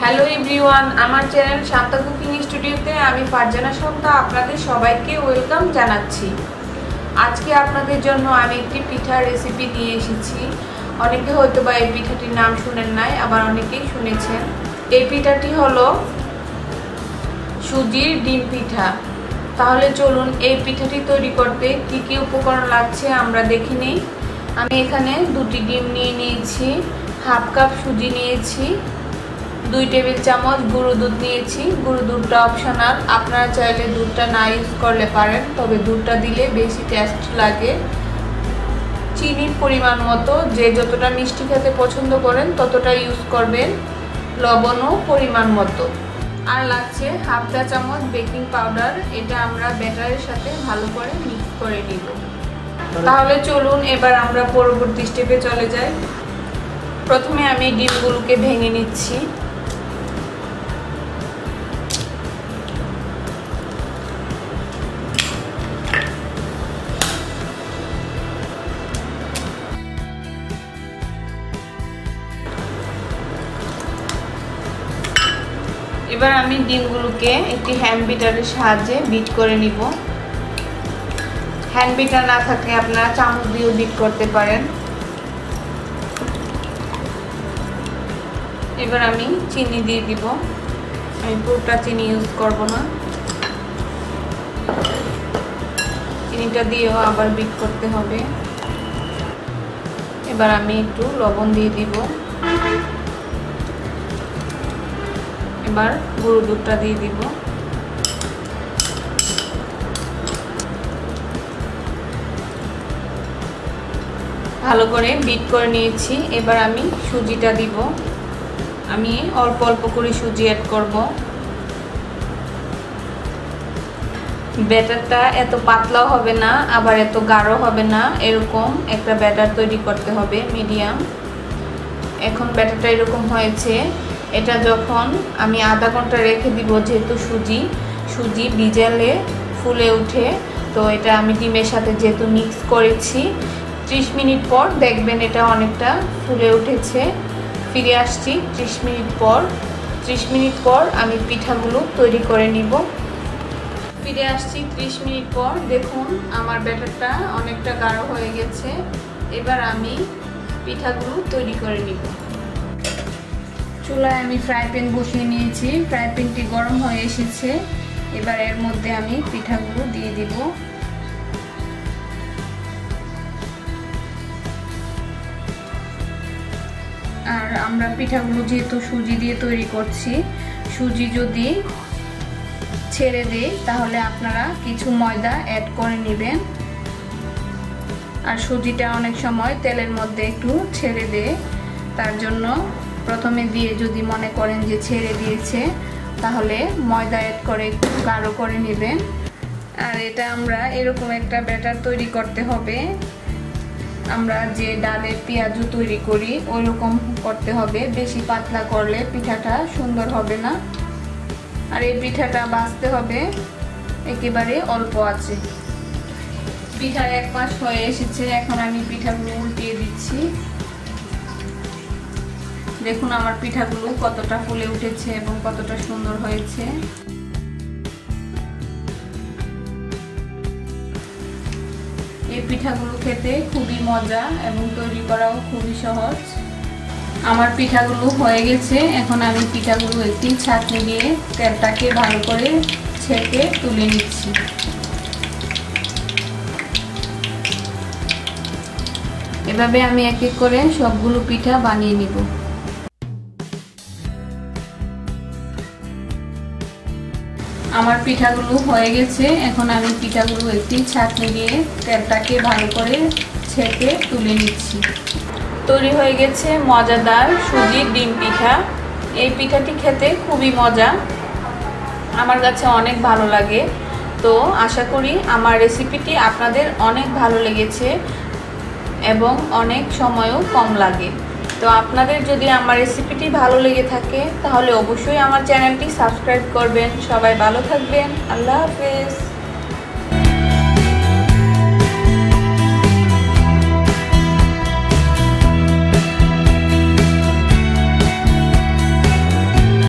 Hello everyone আমার channel Shanta cooking স্টুডিওতে আমি ফারজানা শান্তা আপনাদের সবাইকে ওয়েলকাম জানাচ্ছি। আজকে আপনাদের জন্য আমি একটি পিঠার রেসিপি নিয়ে এসেছি। অনেকে হয়তো বা এই পিঠাটির নাম শুনেন নাই, আবার অনেকেই শুনেছেন। এই পিঠাটি হলো সুজির ডিম পিঠা। তাহলে চলুন এই পিঠাটি তৈরি করতে কি কি উপকরণ লাগছে আমরা দেখে নিই। আমি এখানে দুটি ডিম নিয়ে নিয়েছি, হাফ কাপ সুজি নিয়েছি দুই টেবিল চামচ গুঁড়ো দুধ নিয়েছি। গুঁড়ো দুধটা অপশনাল আপনারা চাইলে দুধটা না ইউজ করলে পারেন, তবে দুধটা দিলে বেশি টেস্ট লাগে। চিনির পরিমাণ মতো, যে যতটা মিষ্টি খেতে পছন্দ করেন, ততটা ইউজ করবেন। লবণও পরিমাণ মতো। আর লাগছে হাফ চা চামচ বেকিং পাউডার এটা আমরা ব্যাটারের সাথে ভালো করে মিক্স করে নিব। তাহলে চলুন, এবার আমরা পরবর্তী স্টেপে চলে যাই। প্রথমে আমি ডিমগুলোকে ভেঙে নিচ্ছি। এবার আমি ডিমগুলোকে একটি হ্যান্ড বিটারের সাহায্যে বিট করে নিব। হ্যান্ড বিটার না থাকলে আপনারা চামচ দিয়েও বিট করতে পারেন। এবার আমি চিনি দিয়ে দিব। আমি পুরোটা চিনি ইউজ করব না। চিনিটা দিয়েও আবার বিট করতে হবে। এবার আমি একটু লবণ দিয়ে দিব। এবার গুঁড়ো দুধটা দিয়ে দিব। ভালো করে বিট করে নিয়েছি। এবার আমি সুজিটা দিব। আমি অল্প অল্প করে সুজি অ্যাড করব। ব্যাটারটা এত পাতলাও হবে না, আবার এত গাঢ় হবে না। এরকম একটা ব্যাটার তৈরি করতে হবে মিডিয়াম এখন ব্যাটারটা এরকম হয়েছে। এটা যখন আমি আধা ঘণ্টা রেখে দিব যেহেতু সুজি সুজি ভিজালে ফুলে উঠে, তো এটা আমি ডিমের সাথে যেহেতু মিক্স করেছি, ত্রিশ মিনিট পর দেখবেন এটা অনেকটা ফুলে উঠেছে। ফিরে আসছি ত্রিশ মিনিট পর। ত্রিশ মিনিট পর আমি পিঠাগুলো তৈরি করে নিব। ফিরে আসছি ত্রিশ মিনিট পর। দেখুন, আমার ব্যাটারটা অনেকটা গাঢ় হয়ে গেছে। এবার আমি পিঠাগুলো তৈরি করে নিব। চুলায় আমি ফ্রাই প্যান বসিয়ে নিয়েছি। ফ্রাই প্যানটি গরম হয়ে এসেছে। এবার এর মধ্যে আমি পিঠাগুলো দিয়ে দিব। আর আমরা পিঠাগুলো যেহেতু সুজি দিয়ে তৈরি করছি, সুজি যদি ছেড়ে দেই, তাহলে আপনারা কিছু ময়দা অ্যাড করে নেবেন। আর সুজিটা অনেক সময় তেলের মধ্যে একটু ছেড়ে দেয় তার জন্য প্রথমে দিয়ে যদি মনে করেন যে ছেড়ে দিয়েছে, তাহলে ময়দা অ্যাড করে একটু গাঢ় করে নেবেন। আর এটা আমরা এরকম একটা ব্যাটার তৈরি করতে হবে। আমরা যে ডালের পেঁয়াজু তৈরি করি ওই রকম করতে হবে। বেশি পাতলা করলে পিঠাটা সুন্দর হবে না। আর এই পিঠাটা বাঁচতে হবে, একেবারে অল্প আছে। পিঠার এক মাস হয়ে এসেছে, এখন আমি পিঠাগুলো উল্টিয়ে দিচ্ছি। দেখুন আমার পিঠাগুলো কতটা ফুলে উঠেছে এবং কতটা সুন্দর হয়েছে। এই পিঠাগুলো খেতে খুবই মজা এবং তৈরি করাও খুবই সহজ। আমার পিঠাগুলো হয়ে গেছে, এখন আমি পিঠাগুলো একটি ছাঁকনি দিয়ে তেলটাকে ভালো করে ছেঁকে তুলে নিচ্ছি। এভাবে আমি এক এক করে সবগুলো পিঠা বানিয়ে নিব। আমার পিঠাগুলো হয়ে গেছে। এখন আমি পিঠাগুলো একটি ছাঁকনি দিয়ে তেলটাকে ভালো করে ছেঁকে তুলে নিচ্ছি। তৈরি হয়ে গেছে মজাদার সুজির ডিম পিঠা। এই পিঠাটি খেতে খুবই মজা। আমার কাছে অনেক ভালো লাগে। তো আশা করি আমার রেসিপিটি আপনাদের অনেক ভালো লেগেছে এবং অনেক সময়ও কম লাগে। তো আপনাদের যদি আমার রেসিপিটি ভালো লেগে থাকে, তাহলে অবশ্যই আমার চ্যানেলটি সাবস্ক্রাইব করবেন। সবাই ভালো থাকবেন। আল্লাহ হাফেজ।